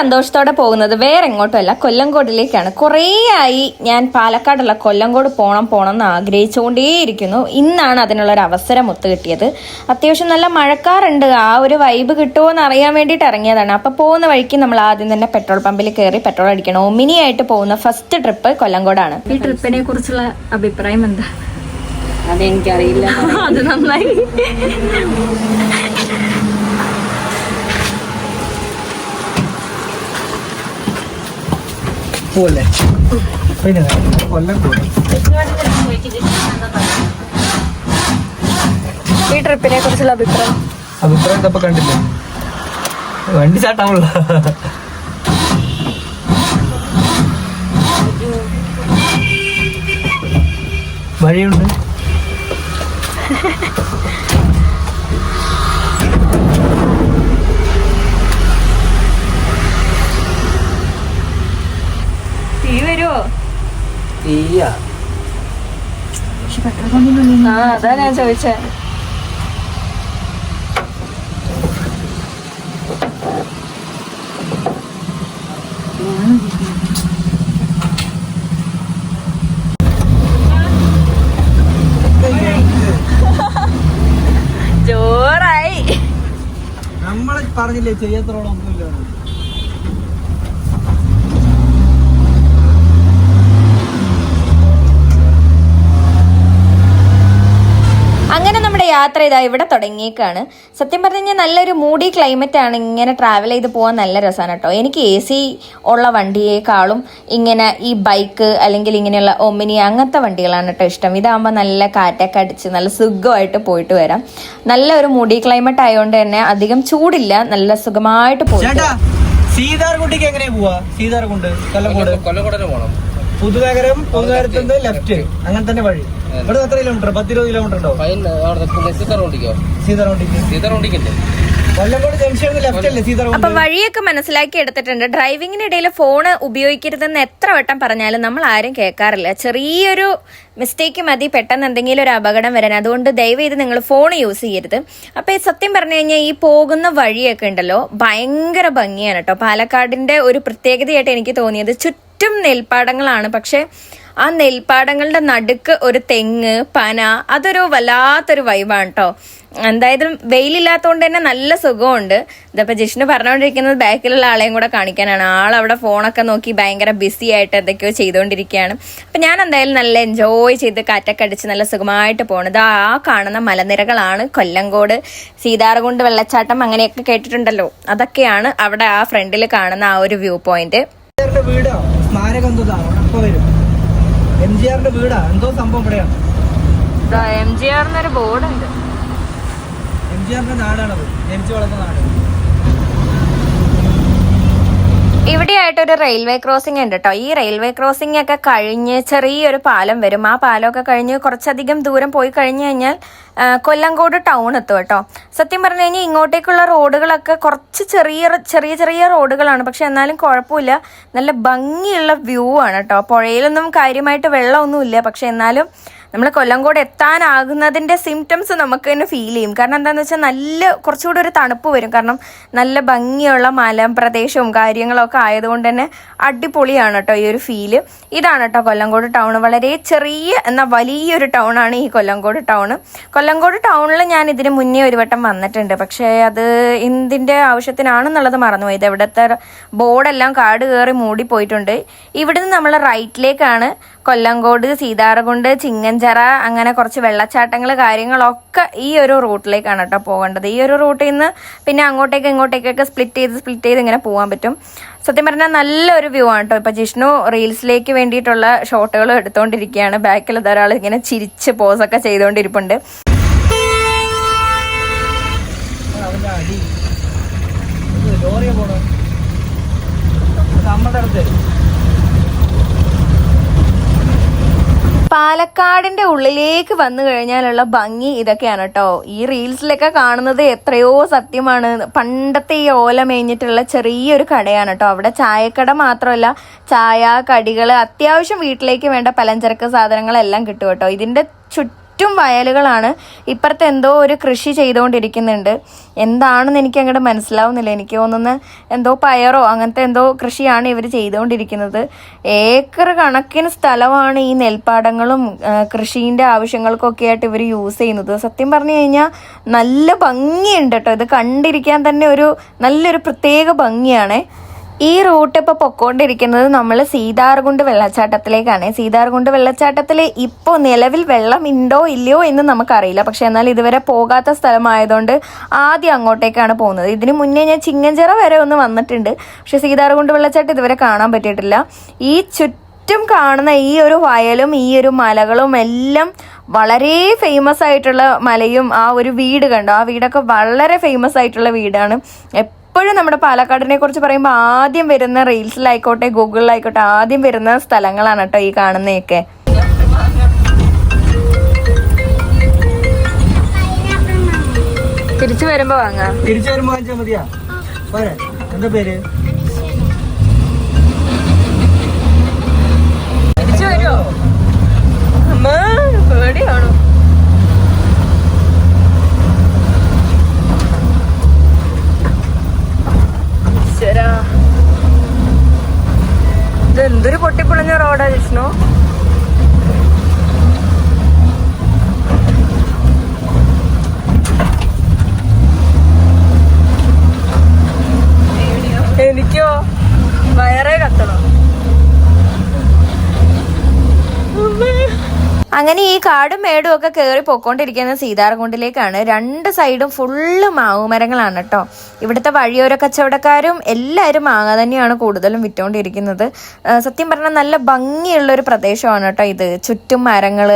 സന്തോഷത്തോടെ പോകുന്നത് വേറെ എങ്ങോട്ടുമല്ല കൊല്ലങ്കോടിലേക്കാണ് കുറേയായി ആയി ഞാൻ പാലക്കാടുള്ള കൊല്ലങ്കോട് പോണം പോണം എന്ന് ആഗ്രഹിച്ചുകൊണ്ടേയിരിക്കുന്നു. ഇന്നാണ് അതിനുള്ള ഒരു അവസരം ഒത്തു കിട്ടിയത് അത്യാവശ്യം നല്ല മഴക്കാറുണ്ട്. ആ ഒരു വൈബ് കിട്ടുമോ എന്ന് അറിയാൻ വേണ്ടിയിട്ട് ഇറങ്ങിയതാണ്. അപ്പോൾ പോകുന്ന വഴിക്ക് നമ്മൾ ആദ്യം തന്നെ പെട്രോൾ പമ്പിൽ കയറി പെട്രോൾ അടിക്കണം. ഒമിനി ആയിട്ട് പോകുന്ന ഫസ്റ്റ് ട്രിപ്പ് കൊല്ലങ്കോടാണ് ഈ ട്രിപ്പിനെ കുറിച്ചുള്ള അഭിപ്രായം എന്താ? അതെനിക്കറിയില്ല. അത് നന്നായി. പോലെ. പിന്നെ കൊല്ലം കൂടെ ഈ ട്രിപ്പിനെ കുറിച്ചുള്ള അഭിപ്രായം? അഭിപ്രായം ഇതപ്പോ കണ്ടില്ലേ? വണ്ടി ചാട്ടാവുള്ള വഴിയുണ്ട്. തീയ ആ അതാ ഞാൻ ചോദിച്ചേ. ജോറായി. നമ്മൾ പറഞ്ഞില്ലേ അങ്ങനെ നമ്മുടെ യാത്ര ഇതാ ഇവിടെ തുടങ്ങിയേക്കാണ്. സത്യം പറഞ്ഞു കഴിഞ്ഞാൽ നല്ലൊരു മൂഡി ക്ലൈമറ്റ് ആണ് ഇങ്ങനെ ട്രാവൽ ചെയ്ത് പോകാൻ നല്ല രസമാണ് കേട്ടോ. എനിക്ക് എ സി ഉള്ള വണ്ടിയേക്കാളും ഇങ്ങനെ ഈ ബൈക്ക് അല്ലെങ്കിൽ ഇങ്ങനെയുള്ള ഒമിനി അങ്ങനത്തെ വണ്ടികളാണ് കേട്ടോ ഇഷ്ടം. ഇതാകുമ്പോൾ നല്ല കാറ്റൊക്കെ അടിച്ച് നല്ല സുഖമായിട്ട് പോയിട്ട് വരാം. നല്ല ഒരു മൂഡി ക്ലൈമറ്റ് ആയതുകൊണ്ട് തന്നെ അധികം ചൂടില്ല നല്ല സുഖമായിട്ട് പോയിട്ട് ചേട്ടാ സീതാർകുട്ടിക്ക് എങ്ങനെയാ പോവാ? സീതാർകുണ്ട് കൊല്ലക്കോട് കൊല്ലക്കോടനെ പോണം. പുതുനഗരം പുതുനഗരത്തിന്റെ ലെഫ്റ്റ് അങ്ങനെ തന്നെ വഴി. ഇവിടെ എത്ര കിലോമീറ്റർ പത്തിരുപത് കിലോമീറ്റർ ഉണ്ടോ? കൊല്ലംകോട് ലെഫ്റ്റ് അല്ലേ അപ്പൊ വഴിയൊക്കെ മനസ്സിലാക്കി എടുത്തിട്ടുണ്ട്. ഡ്രൈവിങ്ങിനിടയിൽ ഫോണ് ഉപയോഗിക്കരുതെന്ന് എത്ര വട്ടം പറഞ്ഞാലും നമ്മൾ ആരും കേൾക്കാറില്ല. ചെറിയൊരു മിസ്റ്റേക്ക് മതി പെട്ടെന്ന് എന്തെങ്കിലും ഒരു അപകടം വരാൻ. അതുകൊണ്ട് ദയവ് ചെയ്ത് നിങ്ങൾ ഫോൺ യൂസ് ചെയ്യരുത്. അപ്പൊ സത്യം പറഞ്ഞു കഴിഞ്ഞാൽ ഈ പോകുന്ന വഴിയൊക്കെ ഉണ്ടല്ലോ ഭയങ്കര ഭംഗിയാണ് കേട്ടോ. പാലക്കാടിന്റെ ഒരു പ്രത്യേകതയായിട്ട് എനിക്ക് തോന്നിയത് ചുറ്റും നെൽപ്പാടങ്ങളാണ്. പക്ഷെ ആ നെൽപ്പാടങ്ങളുടെ നടുക്ക് ഒരു തെങ്ങ് പന അതൊരു വല്ലാത്തൊരു വൈബാണ് കേട്ടോ എന്തായാലും വെയിലില്ലാത്തതുകൊണ്ട് തന്നെ നല്ല സുഖമുണ്ട് ഇതപ്പോൾ ജിഷ്ണു പറഞ്ഞുകൊണ്ടിരിക്കുന്നത് ബാക്കിലുള്ള ആളെയും കൂടെ കാണിക്കാനാണ്. ആൾ ഫോണൊക്കെ നോക്കി ഭയങ്കര ബിസി ആയിട്ട് എന്തൊക്കെയോ ചെയ്തുകൊണ്ടിരിക്കുകയാണ് അപ്പം ഞാൻ എന്തായാലും നല്ല എൻജോയ് ചെയ്ത് കാറ്റൊക്കെ അടിച്ച് നല്ല സുഖമായിട്ട് പോകണത് ആ കാണുന്ന മലനിരകളാണ് കൊല്ലങ്കോട് സീതാർകുണ്ട് വെള്ളച്ചാട്ടം അങ്ങനെയൊക്കെ കേട്ടിട്ടുണ്ടല്ലോ. അതൊക്കെയാണ് അവിടെ ആ ഫ്രണ്ടിൽ കാണുന്ന ആ ഒരു വ്യൂ പോയിന്റ് വീടാണ് വീടാ? സ്മാരകം എന്തോ അപ്പൊ വരും. എം ജി ആറിന്റെ വീടാ എന്തോ സംഭവം ഇവിടെയാണ്. എം ജി ആറിനൊരു ബോർഡുണ്ട്. എം ജി ആറിന്റെ നാടാണത് ജനിച്ചു വളർന്ന നാട്. ഇവിടെയായിട്ട് ഒരു റെയിൽവേ ക്രോസിംഗ് ഉണ്ട് കേട്ടോ ഈ റെയിൽവേ ക്രോസിംഗ് ഒക്കെ കഴിഞ്ഞ് ചെറിയൊരു പാലം വരും. ആ പാലമൊക്കെ കഴിഞ്ഞ് കുറച്ചധികം ദൂരം പോയി കഴിഞ്ഞു കഴിഞ്ഞാൽ കൊല്ലംകോട് ടൗൺ എത്തും കേട്ടോ. സത്യം പറഞ്ഞു കഴിഞ്ഞാൽ ഇങ്ങോട്ടേക്കുള്ള റോഡുകളൊക്കെ കുറച്ച് ചെറിയ ചെറിയ ചെറിയ റോഡുകളാണ്. പക്ഷെ എന്നാലും കുഴപ്പമില്ല. നല്ല ഭംഗിയുള്ള വ്യൂ ആണ് കേട്ടോ പുഴയിലൊന്നും കാര്യമായിട്ട് വെള്ളമൊന്നുമില്ല. പക്ഷെ എന്നാലും നമ്മൾ കൊല്ലംകോട് എത്താനാകുന്നതിന്റെ സിംറ്റംസ് നമുക്ക് തന്നെ ഫീൽ ചെയ്യും. കാരണം എന്താണെന്ന് വെച്ചാൽ നല്ല കുറച്ചുകൂടി ഒരു തണുപ്പ് വരും. കാരണം നല്ല ഭംഗിയുള്ള മലമ്പ്രദേശവും കാര്യങ്ങളൊക്കെ ആയതുകൊണ്ട് തന്നെ അടിപൊളിയാണ് കേട്ടോ ഈ ഒരു ഫീൽ ഇതാണ് കേട്ടോ കൊല്ലംകോട് ടൗൺ വളരെ ചെറിയ എന്നാൽ വലിയൊരു ടൗണാണ് ഈ കൊല്ലംകോട് ടൗൺ കൊല്ലംകോട് ടൗണിൽ ഞാൻ ഇതിന് മുന്നേ ഒരു വട്ടം വന്നിട്ടുണ്ട്. പക്ഷേ അത് എന്തിന്റെ ആവശ്യത്തിനാണെന്നുള്ളത് മറന്നുപോയി ഇത് ഇവിടുത്തെ ബോർഡെല്ലാം കാട് കയറി മൂടിപ്പോയിട്ടുണ്ട്. ഇവിടുന്ന് നമ്മൾ റൈറ്റിലേക്കാണ് കൊല്ലങ്കോട് സീതാർകുണ്ട് ചിങ്ങഞ്ചിറ അങ്ങനെ കുറച്ച് വെള്ളച്ചാട്ടങ്ങൾ കാര്യങ്ങളൊക്കെ ഈ ഒരു റൂട്ടിലേക്കാണ് കേട്ടോ പോകേണ്ടത്. ഈ ഒരു റൂട്ടിൽ നിന്ന് പിന്നെ അങ്ങോട്ടേക്ക് ഇങ്ങോട്ടേക്കൊക്കെ സ്പ്ലിറ്റ് ചെയ്ത് സ്പ്ലിറ്റ് ചെയ്ത് ഇങ്ങനെ പോകാൻ പറ്റും. സത്യം പറഞ്ഞാൽ നല്ലൊരു വ്യൂ ആണ് കേട്ടോ. ഇപ്പം ജിഷ്ണു റീൽസിലേക്ക് വേണ്ടിയിട്ടുള്ള ഷോട്ടുകൾ എടുത്തുകൊണ്ടിരിക്കുകയാണ് ബാക്കിൽ ഒരാൾ ഇങ്ങനെ ചിരിച്ച് പോസൊക്കെ ചെയ്തുകൊണ്ടിരിപ്പുണ്ട് നമ്മുടെ അടുത്ത്. പാലക്കാടിന്റെ ഉള്ളിലേക്ക് വന്നു കഴിഞ്ഞാലുള്ള ഭംഗി ഇതൊക്കെയാണ് കേട്ടോ. ഈ റീൽസിലൊക്കെ കാണുന്നത് എത്രയോ സത്യമാണ്. പണ്ടത്തെ ഈ ഓല മേഞ്ഞിട്ടുള്ള ചെറിയൊരു കടയാണ് കേട്ടോ. അവിടെ ചായക്കട മാത്രമല്ല ചായ കടികൾ അത്യാവശ്യം വീട്ടിലേക്ക് വേണ്ട പലചരക്ക് സാധനങ്ങളെല്ലാം കിട്ടും കേട്ടോ. ഇതിന്റെ ചുറ്റും ചുറ്റും വയലുകളാണ്. ഇപ്പുറത്ത് എന്തോ ഒരു കൃഷി ചെയ്തുകൊണ്ടിരിക്കുന്നുണ്ട്. എന്താണെന്ന് എനിക്ക് അങ്ങോട്ട് മനസ്സിലാവുന്നില്ല. എനിക്ക് തോന്നുന്ന എന്തോ പയറോ അങ്ങനത്തെ എന്തോ കൃഷിയാണ് ഇവർ ചെയ്തുകൊണ്ടിരിക്കുന്നത്. ഏക്കർ കണക്കിന് സ്ഥലമാണ് ഈ നെൽപ്പാടങ്ങളും കൃഷീന്റെ ആവശ്യങ്ങൾക്കൊക്കെ ആയിട്ട് ഇവർ യൂസ് ചെയ്യുന്നത്. സത്യം പറഞ്ഞു കഴിഞ്ഞാൽ നല്ല ഭംഗിയുണ്ട് കേട്ടോ. ഇത് കണ്ടിരിക്കാൻ തന്നെ ഒരു നല്ലൊരു പ്രത്യേക ഭംഗിയാണേ. ഈ റൂട്ട് ഇപ്പോൾ പൊക്കോണ്ടിരിക്കുന്നത് നമ്മൾ സീതാർകുണ്ട് വെള്ളച്ചാട്ടത്തിലേക്കാണ്. സീതാർകുണ്ട് വെള്ളച്ചാട്ടത്തിൽ ഇപ്പോൾ നിലവിൽ വെള്ളം ഉണ്ടോ ഇല്ലയോ എന്ന് നമുക്കറിയില്ല. പക്ഷെ എന്നാൽ ഇതുവരെ പോകാത്ത സ്ഥലമായതുകൊണ്ട് ആദ്യം അങ്ങോട്ടേക്കാണ് പോകുന്നത്. ഇതിന് മുന്നേ ഞാൻ ചിങ്ങഞ്ചിറ വരെ ഒന്ന് വന്നിട്ടുണ്ട്. പക്ഷെ സീതാർകുണ്ട് വെള്ളച്ചാട്ടം ഇതുവരെ കാണാൻ പറ്റിയിട്ടില്ല. ഈ ചുറ്റും കാണുന്ന ഈ ഒരു വയലും ഈ ഒരു മലകളും എല്ലാം വളരെ ഫേമസ് ആയിട്ടുള്ള മലയും ആ ഒരു വീട് കണ്ടോ? ആ വീടൊക്കെ വളരെ ഫേമസ് ആയിട്ടുള്ള വീടാണ്. എപ്പോഴും നമ്മുടെ പാലക്കാടിനെ കുറിച്ച് പറയുമ്പോൾ ആദ്യം വരുന്ന റീൽസിലായിക്കോട്ടെ ഗൂഗിളിലായിക്കോട്ടെ ആദ്യം വരുന്ന സ്ഥലങ്ങളാണ് കേട്ടോ ഈ കാണുന്നതൊക്കെ. തിരിച്ചു വരുമ്പോ വാങ്ങാം. തിരിച്ചു വരുമ്പോ വാങ്ങിച്ചാൽ മതിയാ. പോരെ എന്താ പേര്? തിരിച്ചു വരുമോ അമ്മ പേടിയാണോ? പൊട്ടിപ്പൊളിഞ്ഞ റോഡാ അങ്ങനെ ഈ കാടും മേടും ഒക്കെ കയറി പൊക്കോണ്ടിരിക്കുന്ന സീതാർകുണ്ടിലേക്കാണ് രണ്ട് സൈഡും ഫുള്ള് മാവുമരങ്ങളാണ് കേട്ടോ ഇവിടുത്തെ വഴിയോര കച്ചവടക്കാരും എല്ലാവരും മാങ്ങ തന്നെയാണ് കൂടുതലും വിറ്റുകൊണ്ടിരിക്കുന്നത് സത്യം പറഞ്ഞാൽ നല്ല ഭംഗിയുള്ള ഒരു പ്രദേശമാണ് കേട്ടോ ഇത്. ചുറ്റും മരങ്ങൾ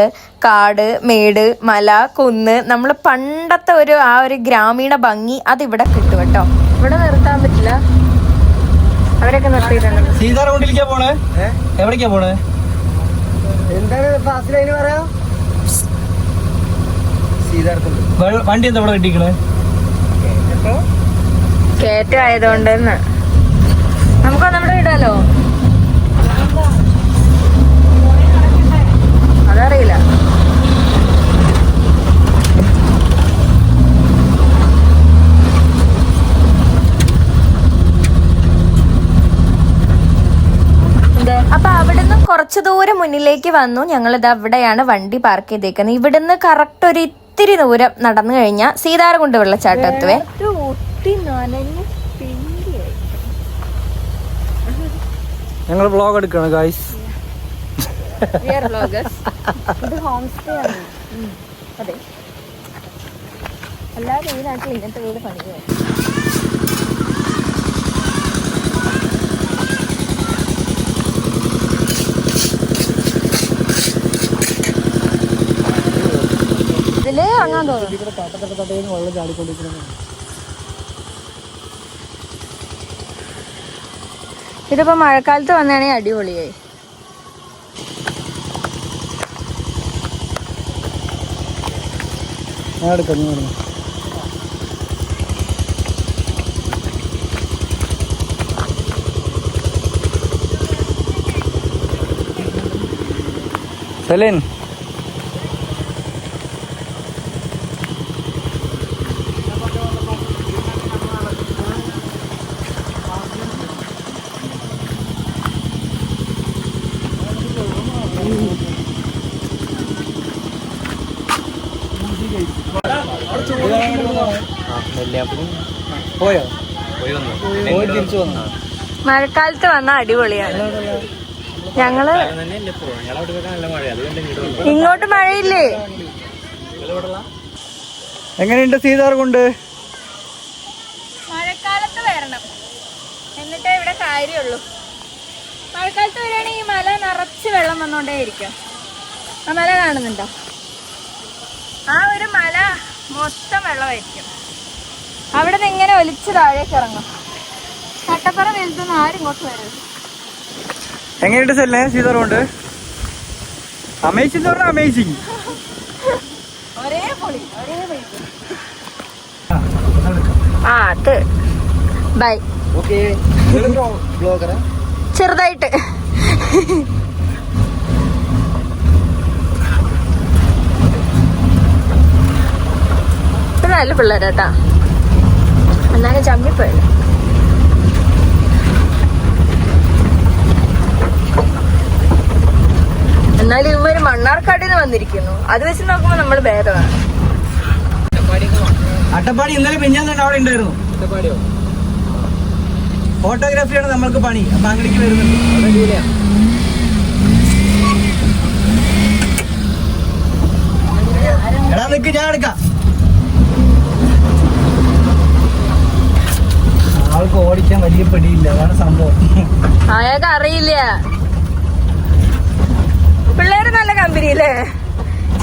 കാട് മേട് മല കുന്ന്. നമ്മൾ പണ്ടത്തെ ഒരു ആ ഒരു ഗ്രാമീണ ഭംഗി അതിവിടെ കിട്ടും കേട്ടോ. ഇവിടെ നിർത്താൻ പറ്റില്ല. അവരൊക്കെ നിർത്തിയിട്ടുണ്ട്. സീതാർകുണ്ടിലേക്കാ പോണേ? എവിടേക്കാ പോണേ? എന്താണ് ഫാസ്റ്റ് ലൈന് പറയാ? വണ്ടി എന്താ ഇവിടെ കിട്ടിക്കണേ ആയതുകൊണ്ട് നമുക്ക് നമ്മുടെ ഇടാലോ? അതറിയില്ല അപ്പൊ അവിടുന്ന് കുറച്ചു ദൂരം മുന്നിലേക്ക് വന്നു. ഞങ്ങൾ ഇത് അവിടെയാണ് വണ്ടി പാർക്ക് ചെയ്തേക്കുന്നത്. ഇവിടുന്ന് കറക്റ്റ് ഒരു ഇത്തിരി ദൂരം നടന്നു കഴിഞ്ഞാൽ സീതാരകുണ്ട് വെള്ളച്ചാട്ടം എത്തുവേ ഞങ്ങൾ വ്ളോഗ് എടുക്കണം ഗായ്സ് എല്ലാവരും ഈ നാട്ടിൽ ഇങ്ങനത്തെ വീട് പണിയോ അങ്ങാൻ തോന്നുന്നു വെള്ളം ചാടിക്കൊണ്ടിരിക്കുന്നത്. ഇതിപ്പോ മഴക്കാലത്ത് വന്നാണെങ്കിൽ അടിപൊളിയായി. ഞാൻ പോയോ? പോയി തിരിച്ചു വന്നു? മഴക്കാലത്ത് വന്ന അടിപൊളിയാണ്. ഞങ്ങൾ ഇങ്ങോട്ട് മഴയില്ലേ? എങ്ങനെയുണ്ട് സീതാർ കൊണ്ട് മഴക്കാലത്ത് വരണം. എന്നിട്ടേ ഇവിടെ കാര്യമുള്ളൂ. മഴക്കാലത്ത് വരികയാണെങ്കിൽ ഈ മല നിറച്ച് വെള്ളം വന്നോണ്ടേ ഇരിക്കും. ആ മല കാണുന്നുണ്ടോ? ആ ഒരു മല മൊത്തം വെള്ളമായിരിക്കും. അവിടെ നിന്ന് ഇങ്ങനെ ഒലിച്ച് താഴേക്ക് ഇറങ്ങും. കട്ടപ്പുറ വലുതൊന്നും ആരും ഇങ്ങോട്ട് വരരുത്. എങ്ങനെയുണ്ട് സെല്ലേ? സീതറുണ്ട് അമേസിംഗ് പറഞ്ഞാൽ അമേസിംഗ് ഒരേ പൊളി ഒരേ പൊളി. ആ അത് ബൈ ചെറുതായിട്ട്. നല്ല പിള്ളേരാട്ടാ എന്നാലും ചമ്മിപ്പോയി. എന്നാലും ഇവർ മണ്ണാർക്കാട്ടിന് വന്നിരിക്കുന്നു. അത് വെച്ച് നോക്കുമ്പോ നമ്മൾ ഭേദമാണ്. അട്ടപ്പാടി ഇന്നലെ പിഞ്ഞാൻ അവിടെ ഉണ്ടായിരുന്നു. ഫോട്ടോഗ്രാഫിയാണ് നമ്മൾക്ക് പണി. അപ്പൊ അങ്ങടേക്ക് വരുന്നുണ്ട്. എടാ നിക്ക് ഞാൻ എടുക്കാം. ആൾക്ക് ഓടിക്കാൻ വലിയ പിടിയില്ല. അതാണ് സംഭവം. അയാൾക്ക് അറിയില്ല. പിള്ളേര് നല്ല കമ്പനി അല്ലേ?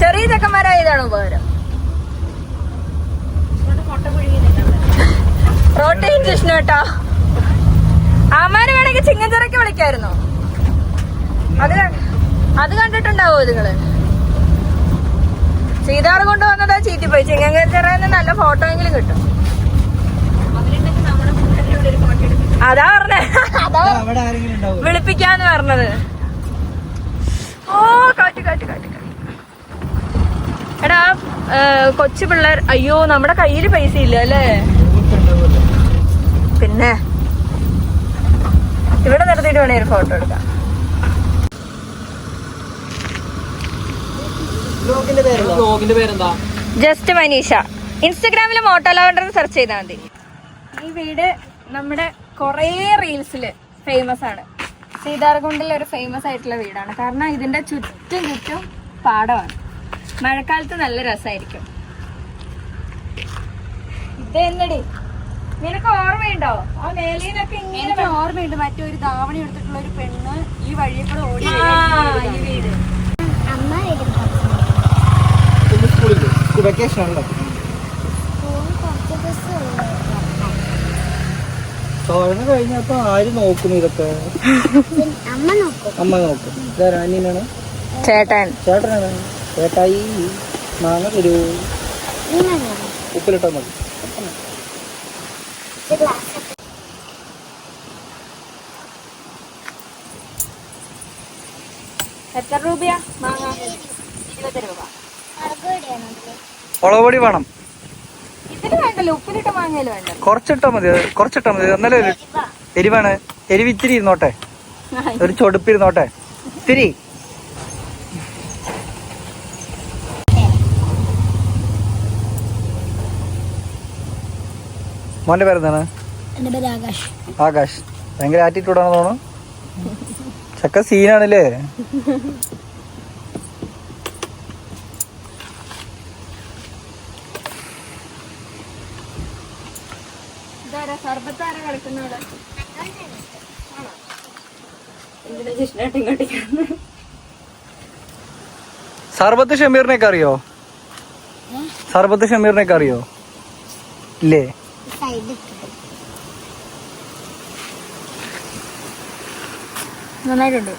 ചെറിയ ചെക്കന്മാരായതാണ് ഉപകാരം? പ്രോട്ടീൻ ജിഷ്ണു കേട്ടോ ആമാര് വേണമെങ്കിൽ ചിങ്ങഞ്ചിറക്കി വിളിക്കായിരുന്നു? അത് അത് കണ്ടിട്ടുണ്ടാവോ നിങ്ങൾ സീതാറ് കൊണ്ടുവന്നതാ ചീറ്റിപ്പോയി. ചിങ്ങഞ്ചിറന്ന് നല്ല ഫോട്ടോ എങ്കിലും കിട്ടും. അതാ പറഞ്ഞേ. അവിടെ ആരെങ്കിലും ഉണ്ടാവും വിളിപ്പിക്കാന്ന് പറഞ്ഞത്. ഓ കാറ്റ് കാറ്റ് കാറ്റ്. എടാ കൊച്ചു പിള്ളേർ അയ്യോ നമ്മുടെ കയ്യിൽ പൈസ ഇല്ല അല്ലേ? പിന്നെ? ഇവിടെ നിർത്തിയിട്ട് വേണേ ഒരു ഫോട്ടോ എടുക്കാം. ബ്ലോഗിന്റെ പേരുണ്ടോ ബ്ലോഗിന്റെ പേരെന്താ? ജസ്റ്റ് മനീഷ. ഇൻസ്റ്റഗ്രാമിൽ മോട്ടോ ലവണ്ടർ സെർച്ച് ചെയ്താൽ മതി. ഈ വീട് നമ്മുടെ കുറേ റീൽസിൽ ഫേമസ് ആണ്. സീതാർകുണ്ടിൽ ഒരു ഫേമസ് ആയിട്ടുള്ള വീടാണ്. കാരണം ഇതിന്റെ ചുറ്റും ചുറ്റും പാടമാണ്. മഴക്കാലത്ത് നല്ല രസമായിരിക്കും ഇത് എന്നടി നിനക്ക് ഓർമ്മയുണ്ടോ? ആ മേലീനൊക്കെ ഇങ്ങനെ ഓർമ്മയുണ്ട്. മറ്റേ ഒരു ധാവണി എടുത്തിട്ടുള്ള ഒരു പെണ്ണ് ഈ വഴിയെ കൂടെ ഓടി ആ, ഈ വീട്. അമ്മ വെക്കേഷൻ ആണല്ലോ കുറച്ച് ദിവസം തോഴന കഴിഞ്ഞപ്പോ ആര് നോക്കുന്നു ഇതൊക്കെ? അമ്മ നോക്കും. അമ്മ നോക്കും. ഇതാരാ? അനിയനാണ് ചേട്ടൻ. ചേട്ടനാണ്. ചേട്ടായി മാങ്ങ തരൂ. ഉപ്പിലിട്ടാ മതി. എത്ര രൂപയാ മാങ്ങ? ഇരുപത് രൂപ. മുളക് പൊടി വേണം ഇതിന് വേണ്ടല്ലോ ഉപ്പിലിട്ട മാങ്ങയിൽ വേണ്ട കുറച്ചിട്ടാ മതി കുറച്ചിട്ടാ മതി. എന്നാലേ ഒരു എരിവാണ്. എരിവ് ഇത്തിരി ഇരുന്നോട്ടെ. ഒരു ചൊടുപ്പ് ഇരുന്നോട്ടെ ഇത്തിരി. മോന്റെ പേരെന്താണ്? ആകാശ്. ഭയങ്കര ആറ്റിറ്റ്യൂഡാണെന്ന് തോന്നുന്നു. ചക്ക സീനാണല്ലേ ഇതാരാ എന്തിനാ ജിഷ്ണായിട്ട് സർബത്ത് ഷമീറിനെയൊക്കെ അറിയോ? സർബത്ത് ഷമീറിനെയൊക്കെ അറിയോ? ഇല്ലേ? നന്നായിട്ടുണ്ട്.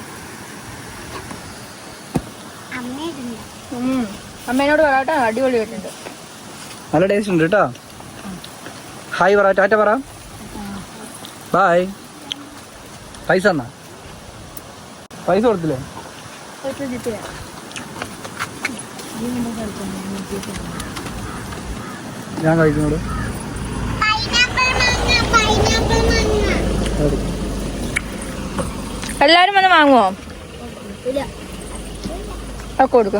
അടിപൊളി. അമ്മേനോട് പറയാട്ടോ അടിപൊളിയായിട്ടുണ്ട് നല്ല ടേസ്റ്റ് ഉണ്ട് കേട്ടോ. ഹായ് പറ ടാറ്റ പറ. ബായ് പൈസ എന്നാ പൈസ കൊടുത്തില്ലേ? ഞാൻ കഴിക്കുന്നോട്. എല്ലാരും വന്ന് വാങ്ങുവോ? ഒക്കെ കൊടുക്ക.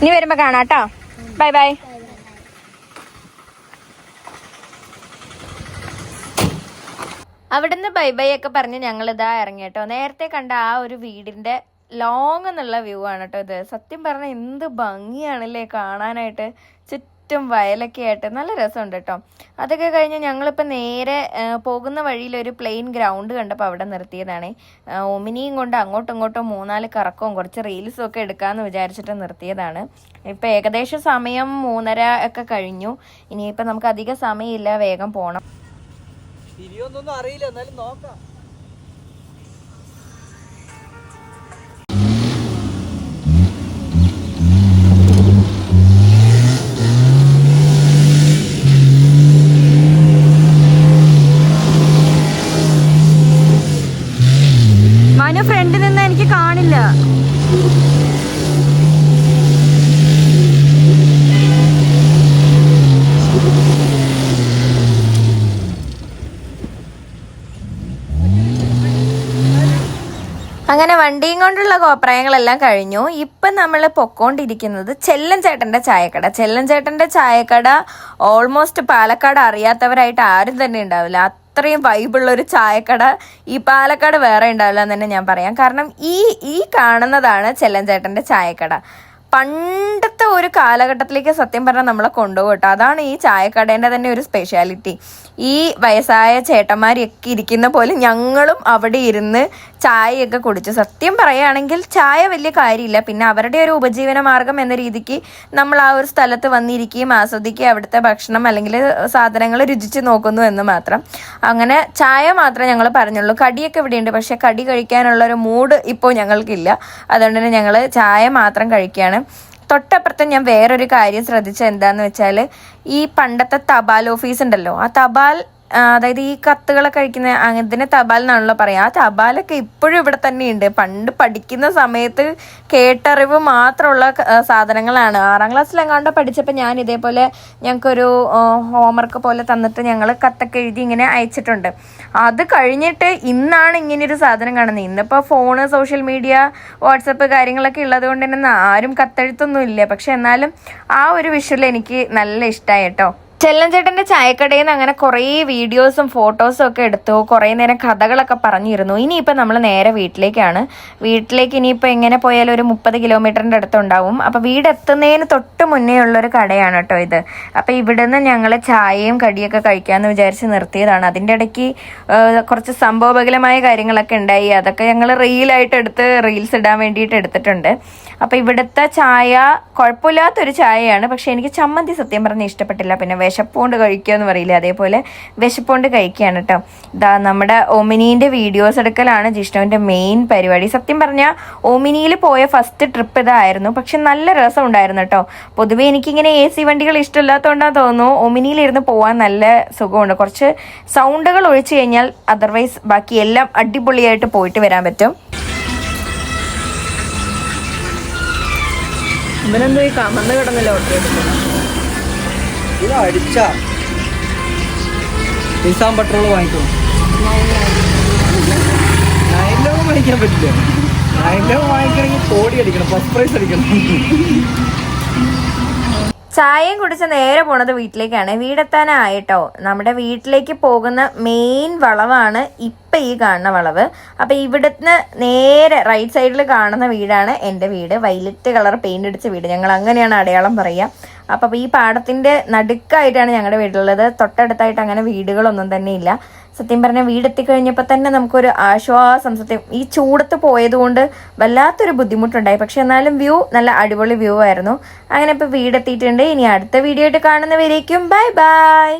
ഇനി വരുമ്പോ കാണാട്ടോ ബൈ ബൈ. അവിടുന്ന് ബൈ ബൈ ഒക്കെ പറഞ്ഞ് ഇതാ ഇറങ്ങി കേട്ടോ നേരത്തെ കണ്ട ആ ഒരു വീടിന്റെ ലോങ് എന്നുള്ള വ്യൂ ആണ് കേട്ടോ ഇത്. സത്യം പറഞ്ഞാൽ എന്ത് ഭംഗിയാണല്ലേ കാണാനായിട്ട്. ചുറ്റും വയലൊക്കെ ആയിട്ട് നല്ല രസമുണ്ട് കേട്ടോ. അതൊക്കെ കഴിഞ്ഞ് ഞങ്ങളിപ്പോൾ നേരെ പോകുന്ന വഴിയിൽ ഒരു പ്ലെയിൻ ഗ്രൗണ്ട് കണ്ടപ്പോൾ അവിടെ നിർത്തിയതാണ്. ഒമിനിയും കൊണ്ട് അങ്ങോട്ടും ഇങ്ങോട്ടും മൂന്നാൽ കറക്കവും കുറച്ച് റീൽസും ഒക്കെ എടുക്കാമെന്ന് വിചാരിച്ചിട്ട് നിർത്തിയതാണ്. ഇപ്പം ഏകദേശം സമയം മൂന്നര ഒക്കെ കഴിഞ്ഞു. ഇനിയിപ്പോൾ നമുക്ക് അധികം സമയമില്ല വേഗം പോകണം തിരിയൊന്നും അറിയില്ല എന്നാലും നോക്കാം. മനു ഫ്രണ്ടിൽ നിന്ന് എനിക്ക് കാണില്ല. അങ്ങനെ വണ്ടിയും കൊണ്ടുള്ള കോപ്രായങ്ങളെല്ലാം കഴിഞ്ഞു. ഇപ്പം നമ്മൾ പൊക്കോണ്ടിരിക്കുന്നത് ചെല്ലൻ ചേട്ടന്റെ ചായക്കട. ചെല്ലൻ ചേട്ടന്റെ ചായക്കട ഓൾമോസ്റ്റ് പാലക്കാട് അറിയാത്തവരായിട്ട് ആരും തന്നെ ഉണ്ടാവില്ല. അത്രയും വൈബുള്ള ഒരു ചായക്കട ഈ പാലക്കാട് വേറെ ഉണ്ടാവില്ല എന്ന് തന്നെ ഞാൻ പറയാം. കാരണം ഈ ഈ കാണുന്നതാണ് ചെല്ലൻ ചേട്ടന്റെ ചായക്കട. പണ്ടത്തെ ഒരു കാലഘട്ടത്തിലേക്ക് സത്യം പറഞ്ഞാൽ നമ്മളെ കൊണ്ടുപോകും കേട്ടോ. അതാണ് ഈ ചായക്കടേന്റെ തന്നെ ഒരു സ്പെഷ്യാലിറ്റി ഈ വയസ്സായ ചേട്ടന്മാരൊക്കെ ഇരിക്കുന്ന പോലെ ഞങ്ങളും അവിടെ ഇരുന്ന് ചായയൊക്കെ കുടിച്ചു. സത്യം പറയുകയാണെങ്കിൽ ചായ വലിയ കാര്യമില്ല. പിന്നെ അവരുടെ ഒരു ഉപജീവന മാർഗം എന്ന രീതിക്ക് നമ്മൾ ആ ഒരു സ്ഥലത്ത് വന്നിരിക്കുകയും ആസ്വദിക്കുകയും അവിടുത്തെ ഭക്ഷണം അല്ലെങ്കിൽ സാധനങ്ങൾ രുചിച്ച് നോക്കുന്നു എന്ന് മാത്രം. അങ്ങനെ ചായ മാത്രമേ ഞങ്ങൾ പറഞ്ഞുള്ളൂ. കടിയൊക്കെ ഇവിടെയുണ്ട്. പക്ഷേ കടി കഴിക്കാനുള്ള ഒരു മൂഡ് ഇപ്പോൾ ഞങ്ങൾക്കില്ല. അതുകൊണ്ട് തന്നെ ഞങ്ങൾ ചായ മാത്രം കഴിക്കുകയാണ്. തൊട്ടപ്പുറത്ത് ഞാൻ വേറൊരു കാര്യം ശ്രദ്ധിച്ചത് എന്താന്ന് വെച്ചാൽ ഈ പണ്ടത്തെ തപാൽ ഓഫീസ് ഉണ്ടല്ലോ ആ തപാൽ അതായത് ഈ കത്തുകളൊക്കെ കഴിക്കുന്ന അതിന് തപാൽ എന്നാണല്ലോ പറയാം ആ തപാലൊക്കെ ഇപ്പോഴും ഇവിടെ തന്നെയുണ്ട്. പണ്ട് പഠിക്കുന്ന സമയത്ത് കേട്ടറിവ് മാത്രമുള്ള സാധനങ്ങളാണ്. ആറാം ക്ലാസ്സിലെങ്ങാണ്ട് പഠിച്ചപ്പോൾ ഞാൻ ഇതേപോലെ ഞങ്ങൾക്കൊരു ഹോംവർക്ക് പോലെ തന്നിട്ട് ഞങ്ങൾ കത്തൊക്കെ എഴുതി ഇങ്ങനെ അയച്ചിട്ടുണ്ട്. അത് കഴിഞ്ഞിട്ട് ഇന്നാണ് ഇങ്ങനെയൊരു സാധനം കാണുന്നത്. ഇന്നിപ്പോൾ ഫോണ് സോഷ്യൽ മീഡിയ വാട്സപ്പ് കാര്യങ്ങളൊക്കെ ഉള്ളത് കൊണ്ട് തന്നെ ആരും കത്തെഴുത്തൊന്നും ഇല്ല. പക്ഷെ എന്നാലും ആ ഒരു വിഷ്വൽ എനിക്ക് നല്ല ഇഷ്ടമായി കേട്ടോ. ചെല്ലഞ്ചേട്ടന്റെ ചായക്കടയിൽ നിന്ന് അങ്ങനെ കുറേ വീഡിയോസും ഫോട്ടോസും ഒക്കെ എടുത്തു. കുറേ നേരം കഥകളൊക്കെ പറഞ്ഞിരുന്നു. ഇനിയിപ്പോൾ നമ്മൾ നേരെ വീട്ടിലേക്കാണ്. വീട്ടിലേക്ക് ഇനിയിപ്പോൾ എങ്ങനെ പോയാലും ഒരു മുപ്പത് കിലോമീറ്ററിന്റെ അടുത്തുണ്ടാവും. അപ്പോൾ വീട് എത്തുന്നതിന് തൊട്ട് മുന്നേ ഉള്ളൊരു കടയാണ് കേട്ടോ ഇത്. അപ്പോൾ ഇവിടുന്ന് ഞങ്ങൾ ചായയും കടിയൊക്കെ കഴിക്കാമെന്ന് വിചാരിച്ച് നിർത്തിയതാണ്. അതിന്റെ ഇടയ്ക്ക് കുറച്ച് സംഭവബകലമായ കാര്യങ്ങളൊക്കെ ഉണ്ടായി. അതൊക്കെ ഞങ്ങൾ റീലായിട്ട് എടുത്ത് റീൽസ് ഇടാൻ വേണ്ടിയിട്ട് എടുത്തിട്ടുണ്ട്. അപ്പോൾ ഇവിടുത്തെ ചായ കുഴപ്പമില്ലാത്തൊരു ചായയാണ്. പക്ഷേ എനിക്ക് ചമ്മന്തി സത്യം പറഞ്ഞ് ഇഷ്ടപ്പെട്ടില്ല. പിന്നെ വിശപ്പുകൊണ്ട് കഴിക്കുക എന്ന് പറയില്ല? അതേപോലെ വിശപ്പുകൊണ്ട് കഴിക്കുകയാണ് കേട്ടോ ഇതാ നമ്മുടെ ഒമിനീന്റെ വീഡിയോസ് എടുക്കലാണ് ജിഷ്ണുവിന്റെ മെയിൻ പരിപാടി. സത്യം പറഞ്ഞാൽ ഒമിനിയിൽ പോയ ഫസ്റ്റ് ട്രിപ്പ് ഇതായിരുന്നു. പക്ഷെ നല്ല രസം ഉണ്ടായിരുന്നു കേട്ടോ പൊതുവെ എനിക്കിങ്ങനെ എ സി വണ്ടികൾ ഇഷ്ടമില്ലാത്തതുകൊണ്ടാണ് തോന്നുന്നു. ഒമിനിയിലിരുന്ന് പോകാൻ നല്ല സുഖമുണ്ട്. കുറച്ച് സൗണ്ടുകൾ ഒഴിച്ചു കഴിഞ്ഞാൽ അതർവൈസ് ബാക്കി എല്ലാം അടിപൊളിയായിട്ട് പോയിട്ട് വരാൻ പറ്റും. ഇവനെന്തോ ഈ കമന്ന് കിടന്നല്ലേ ലോട്ടറി ഇത് അടിച്ച നിസാം പെട്രോൾ വാങ്ങിക്കോ. നയൻ ലവ് വാങ്ങിക്കാൻ പറ്റില്ല. നയൻ വാങ്ങിക്കണമെങ്കിൽ കോടി അടിക്കണം ഫസ്റ്റ് പ്രൈസ് അടിക്കണം. ചായയും കുടിച്ച് നേരെ പോണത് വീട്ടിലേക്കാണ്. വീടെത്താനായിട്ടോ. നമ്മുടെ വീട്ടിലേക്ക് പോകുന്ന മെയിൻ വളവാണ് ഇപ്പം ഈ കാണുന്ന വളവ്. അപ്പം ഇവിടുന്ന് നേരെ റൈറ്റ് സൈഡിൽ കാണുന്ന വീടാണ് എന്റെ വീട്. വൈലറ്റ് കളർ പെയിന്റ് അടിച്ച വീട്. ഞങ്ങൾ അങ്ങനെയാണ് അടയാളം പറയുക അപ്പം ഈ പാടത്തിന്റെ നടുക്കായിട്ടാണ് ഞങ്ങളുടെ വീടുള്ളത്. തൊട്ടടുത്തായിട്ട് അങ്ങനെ വീടുകളൊന്നും തന്നെ ഇല്ല. സത്യം പറഞ്ഞാൽ വീടെത്തിക്കഴിഞ്ഞപ്പോൾ തന്നെ നമുക്കൊരു ആശ്വാസം സത്യം ഈ ചൂടത്ത് പോയതുകൊണ്ട് വല്ലാത്തൊരു ബുദ്ധിമുട്ടുണ്ടായി. പക്ഷെ എന്നാലും വ്യൂ നല്ല അടിപൊളി വ്യൂ ആയിരുന്നു. അങ്ങനെ ഇപ്പോൾ വീടെത്തിയിട്ടുണ്ട്. ഇനി അടുത്ത വീഡിയോ ആയിട്ട് കാണുന്നവരേക്കും ബൈ ബൈ.